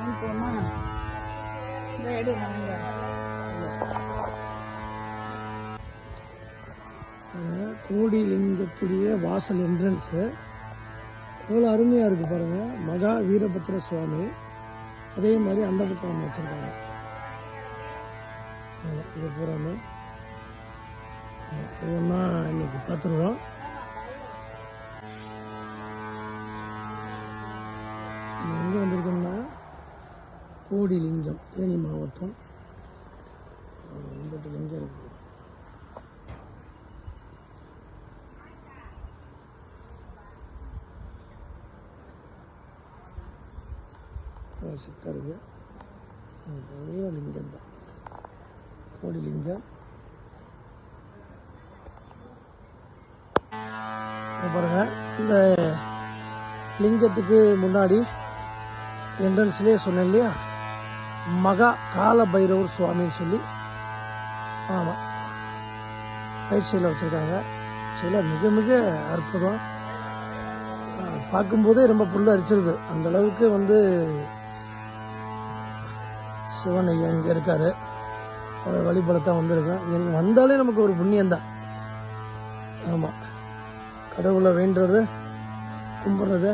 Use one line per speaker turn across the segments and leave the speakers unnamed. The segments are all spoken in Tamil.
வாங்கிப்போமா இந்த எடு
வாங்க கோடி லிங்கத்துடைய வாசல் என்ட்ரன்ஸு எவ்வளோ அருமையாக இருக்குது பாருங்க மகா வீரபத்ர சுவாமி அதே மாதிரி அந்த பக்கம் வச்சிருக்காங்க வச்சுருக்காங்க இது பூராமே ஒவ்வொன்றா இன்னைக்கு பார்த்துருவோம் கோடி லிங்கம் தேனி மாவட்டம். எண்பட்டு லிங்கம் இருக்குது சித்தருது. லிங்கம் தான். கோடி லிங்கம் பாருங்க இந்த லிங்கத்துக்கு முன்னாடி என்ட்ரன்ஸ்லேயே சொன்னேன் இல்லையா? மகா கால பைரவர் சுவாமின்னு சொல்லி ஆமாம் ரைட் சைடில் வச்சுருக்காங்க. சில மிக மிக அற்புதம். பார்க்கும்போதே ரொம்ப புல் அரிச்சிருது. அந்த அளவுக்கு வந்து சிவன் ஐயா இங்கே இருக்காரு. அவரை வழிபடத்தான் வந்திருக்கேன் இங்கே வந்தாலே நமக்கு ஒரு புண்ணியம்தான். ஆமாம் கடவுளை வேண்டுறது கும்பிட்றது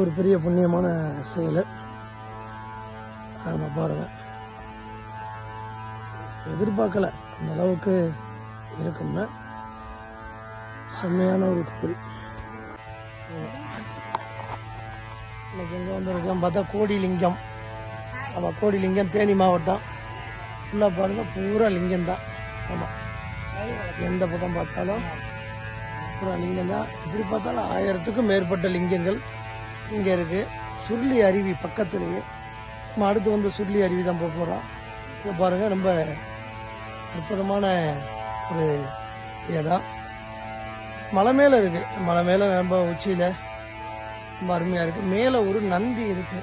ஒரு பெரிய புண்ணியமான செயல். ஆமாம் பாருங்கள் எதிர்பார்க்கல அந்த அளவுக்கு இருக்கும்னா. செம்மையான ஒரு கோவில் இன்னைக்கு எங்கே வந்திருக்கோம் பார்த்தா கோடி லிங்கம் ஆமாம் கோடிலிங்கம் தேனி மாவட்டம். ஃபுல்லாக பாருங்கள் பூரா லிங்கம் தான். ஆமாம் எந்த பக்கம் பார்த்தாலும் பூரா லிங்கம் தான். இப்படி பார்த்தாலும் ஆயிரத்துக்கும் மேற்பட்ட லிங்கங்கள் இங்கே இருக்குது சுருளி அருவி பக்கத்துலேயே. நம்ம அடுத்து வந்து சுருளி அருவி தான் போக போகிறோம் இது பாருங்கள் ரொம்ப அற்புதமான ஒரு இடம். மலை மேலே இருக்குது மலை மேலே ரொம்ப உச்சியில் ரொம்ப அருமையாக இருக்குது மேலே ஒரு நந்தி இருக்குது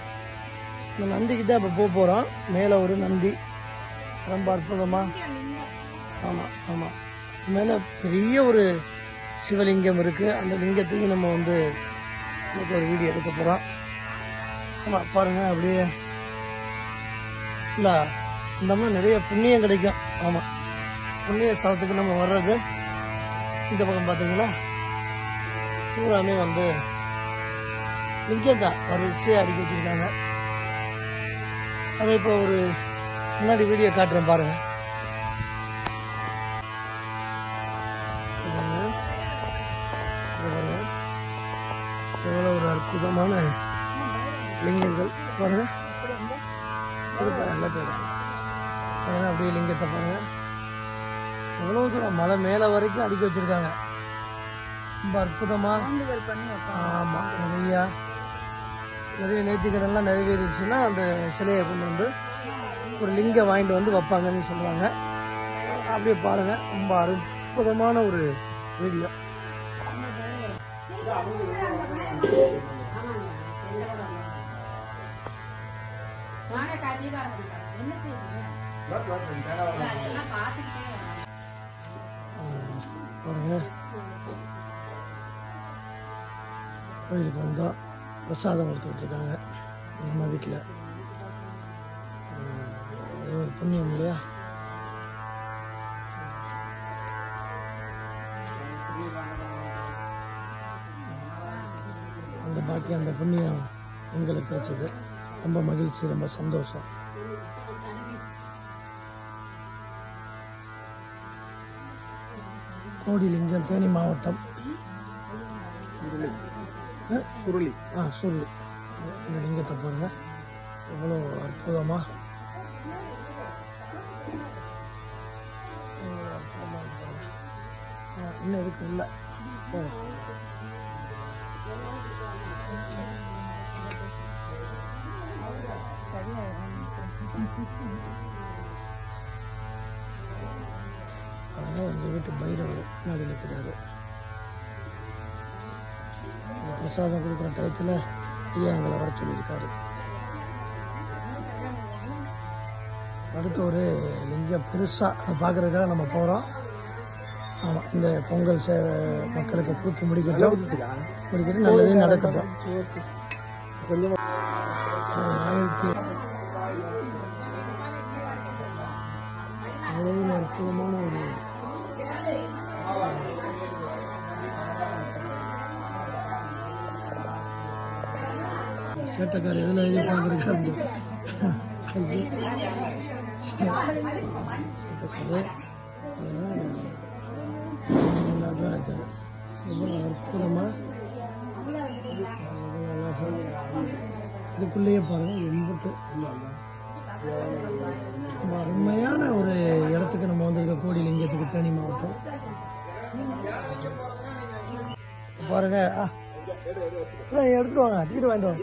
இந்த நந்திக்கு தான் இப்போ போக போகிறோம் மேலே ஒரு நந்தி. ரொம்ப அற்புதமாக ஆமாம் ஆமாம் மேலே பெரிய ஒரு சிவலிங்கம் இருக்குது அந்த லிங்கத்தையும் நம்ம வந்து இன்னைக்கு ஒரு வீடியோ எடுக்க போகிறோம் ஆமாம் பாருங்கள் அப்படியே இந்த இந்த மாதிரி நிறைய புண்ணியம் கிடைக்கும். ஆமாம் புண்ணிய ஸ்தலத்துக்கு நம்ம வர்றது. இந்த பக்கம் பார்த்தீங்கன்னா பூராமே வந்து லிங்கம் வரிசையாக அடுக்கி வச்சிருக்காங்க. அதை இப்போ ஒரு முன்னாடி வீடியோ காட்டுறேன் பாருங்க. எவ்வளோ ஒரு அற்புதமான லிங்கங்கள். பாருங்க. இது நல்ல பாருங்க அப்படியே லிங்கத்தை பாருங்க எவ்வளோ தூரம் மலை மேலே வரைக்கும் அடுக்கி வச்சிருக்காங்க. ரொம்ப அற்புதமா.
ஆமாம்
ஆமா நிறையா. நிறைய நேர்த்திக்கடன்லாம் நிறைவேறிடுச்சுன்னா அந்த சிலையை கொண்டு வந்து ஒரு லிங்கம் வாங்கிட்டு வந்து வைப்பாங்கன்னு சொல்லுவாங்க. அப்படியே பாருங்க ரொம்ப அற்புதமான ஒரு வீடியோ.
வாங்க கண்டிப்பா இருக்கணும். என்ன செய்யுங்க அதெல்லாம் பார்த்துக்கிட்டே.
பாருங்க. கோயிலுக்கு வந்தோம் பிரசாதம் கொடுத்துட்டு இருக்காங்க நம்ம வீட்டில் அது ஒரு புண்ணியம் இல்லையா? அந்த பாக்கியம் அந்த புண்ணியம் எங்களுக்கு கிடைச்சது. ரொம்ப மகிழ்ச்சி ரொம்ப சந்தோஷம். கோடிலிங்கம் தேனி மாவட்டம். சுருளி. ஆ? சுருளி. இந்த லிங்கத்தை பாருங்க. எவ்வளோ அற்புதமா. எவ்வளோ அற்புதமா இருக்கு. பாருங்க. ஆ, இன்னும் இருக்கு இல்லை. அதனால் எங்கள் வீட்டு பைரவர் நாடி நிற்கிறாரு பிரசாதம் கொடுக்குற டயத்தில் ஐயா எங்களை வர சொல்லியிருக்காரு. அடுத்து ஒரு லிங்கம் பெருசாக அதை பார்க்குறதுக்காக நம்ம போகிறோம் ஆமாம் இந்த பொங்கல் சே மக்களுக்கு பூத்து முடிக்கட்டும். முடிக்கட்டும் நல்லதே நடக்கட்டும். கொஞ்சம் ஆயிரத்தி அற்புதமான ஒரு சேட்டக்கார் எதில் எழுதி உட்காந்துருக்காரு சேட்டைக்காரு எவ்வளோ அற்புதமாக இதுக்குள்ளேயே பாருங்கள் எம்பிட்டு ரொம்ப அருமையான பாருங்க. எடுத்துட்டு வாங்க. டிக்கெட் வாங்கிட்டு வாங்க.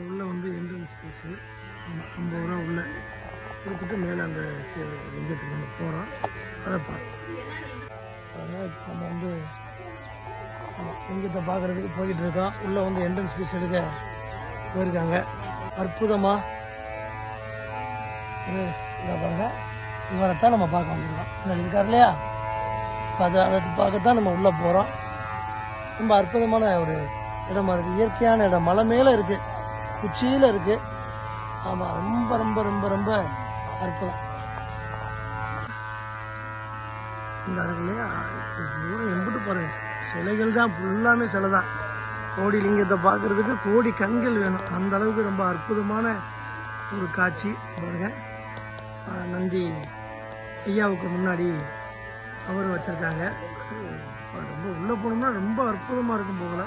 உள்ள வந்து என்ட்ரன்ஸ் ஃபீஸு ஐம்பது ரூபா உள்ள கொடுத்துட்டு மேலே அந்த லிங்கத்துக்கு நம்ம போகிறோம் அதை பார்க்கலாம் நம்ம வந்து லிங்கத்தை பார்க்குறதுக்கு போய்கிட்டு இருக்கோம். உள்ளே வந்து என்ட்ரன்ஸ் ஃபீஸ் எடுக்க போயிருக்காங்க. அற்புதமாக ஒரு இதை பாருங்க. இவரைத்தான் நம்ம பார்க்க வந்திருக்கோம். முன்னாடி இருக்கார் இல்லையா? அதை அதை பார்க்கத்தான் நம்ம உள்ளே போகிறோம் ரொம்ப அற்புதமான ஒரு இடமா இருக்குது இயற்கையான இடம். மலை மேலே இருக்குது உச்சியில் இருக்குது ஆமாம் ரொம்ப ரொம்ப ரொம்ப ரொம்ப அற்புதம். இந்த இருக்கு இல்லையா? எம்பிட்டு போகிறேன் சிலைகள் தான் ஃபுல்லாமே சிலை தான். கோடி லிங்கத்தை பார்க்கறதுக்கு கோடி கண்கள் வேணும். அந்த அளவுக்கு ரொம்ப அற்புதமான ஒரு காட்சி. பாருங்கள் நந்தி. ஐயாவுக்கு முன்னாடி அவர் வச்சிருக்காங்க. ரொம்ப உள்ளே போனோம்னா ரொம்ப அற்புதமாக இருக்கும் போகல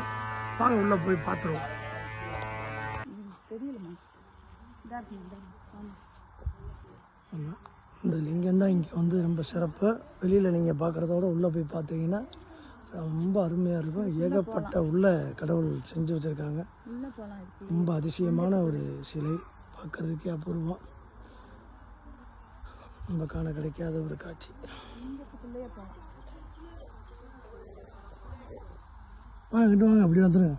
வாங்க உள்ளே போய் பார்த்துருவோம்
தெரியலம்மா. இதா இருக்கு, இதா இருக்கு. ஆமா.
ஆமா. இந்த லிங்கம் தான் இங்கே வந்து ரொம்ப சிறப்பு. வெளியில் நீங்கள் பார்க்குறதோட உள்ளே போய் பார்த்தீங்கன்னா ரொம்ப அருமையாக இருக்கும். ஏகப்பட்ட உள்ள கடவுள் செஞ்சு வச்சுருக்காங்க. ரொம்ப அதிசயமான ஒரு சிலை. பார்க்கறதுக்கே அபூர்வம். நம்ம காண கிடைக்காத ஒரு காட்சி.
வாங்கிட்டு
வாங்க கிட்ட வாங்க அப்படியே வந்துடுங்க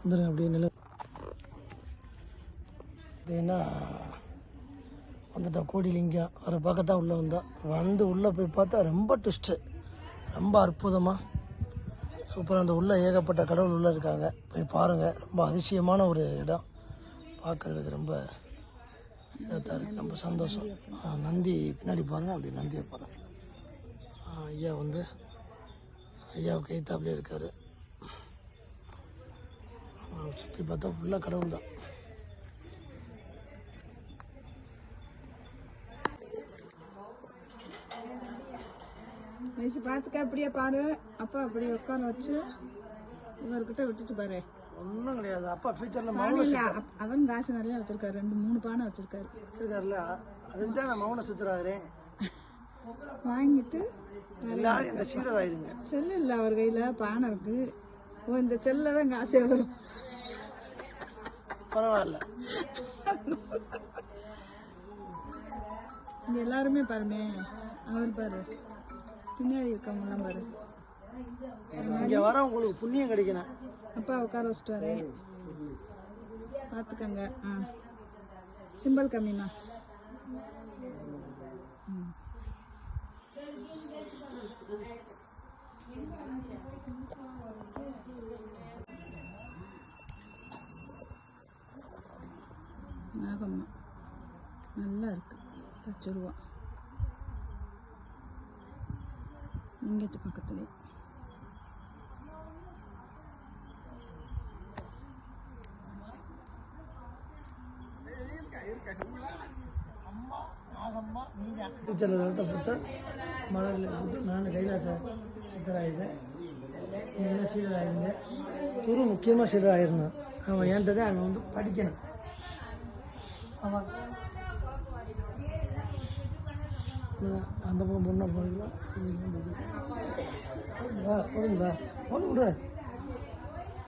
வந்துடுங்க அப்படியே நில பார்த்தீங்கன்னா வந்துட்டோம் கோடிலிங்கம். அவரை பக்கத்தான் உள்ளே வந்தோம் வந்து உள்ளே போய் பார்த்தா ரொம்ப ட்விஸ்ட்டு ரொம்ப அற்புதமாக சூப்பராக அந்த உள்ளே ஏகப்பட்ட கடவுள் உள்ளே இருக்காங்க. போய் பாருங்கள் ரொம்ப அதிசயமான ஒரு இடம். பார்க்குறதுக்கு ரொம்ப இதாக இருக்குது ரொம்ப சந்தோஷம் நந்தி பின்னாடி பாருங்கள் அப்படி நந்தியை பாருங்கள் ஐயா வந்து ஐயாவுக்கு எய்த்தாப்லேயே இருக்காரு சுற்றி பார்த்தா ஃபுல்லாக கடவுள் தான்
பார்த்துக்க அப்படியே பாரு அப்பா அப்படியே உட்கார வச்சு இவர்கிட்ட விட்டுட்டு பாரு
ஒன்றும் கிடையாது. அப்பா ஃபியூச்சரில் மௌன
அவன் காசு நிறைய வச்சிருக்காரு. ரெண்டு மூணு பானை வச்சிருக்காரு.
சித்திருக்காருல்ல அதுக்கு தான் நான் மௌன சித்திராகிறேன்
வாங்கிட்டு
எல்லாரும் சீடராயிருங்க
செல்லு இல்லை அவர் கையில பானை இருக்கு. ஓ இந்த செல்ல தான் காசு வரும்.
பரவாயில்ல.
இங்க எல்லாருமே பாருமே. அவர் பாரு. பின்னாடி இருக்கவங்கலாம் பாரு.
இங்கே வர உங்களுக்கு புண்ணியம் கிடைக்கணும்.
அப்பா உட்கார வச்சுட்டு வரேன். பார்த்துக்கங்க ஆ. சிம்பல் கம்மிமா ம். நாகம்மா நல்லா இருக்கு. பத்து ரூபா பக்கத்துலேயே.
ஃபியூச்சரில் நிலத்தை போட்டு மணலில் போட்டு நான் கைலாச சித்தராயிருந்தேன் என்ன சீடராயிருங்க துரு முக்கியமாக சீடராயிருந்தேன் அவன் ஏன்றதை அவன் வந்து படிக்கணும். அவன் அந்த பக்கம் பொண்ணை போய்க்கலாம் போதுங்களா போதுங்களா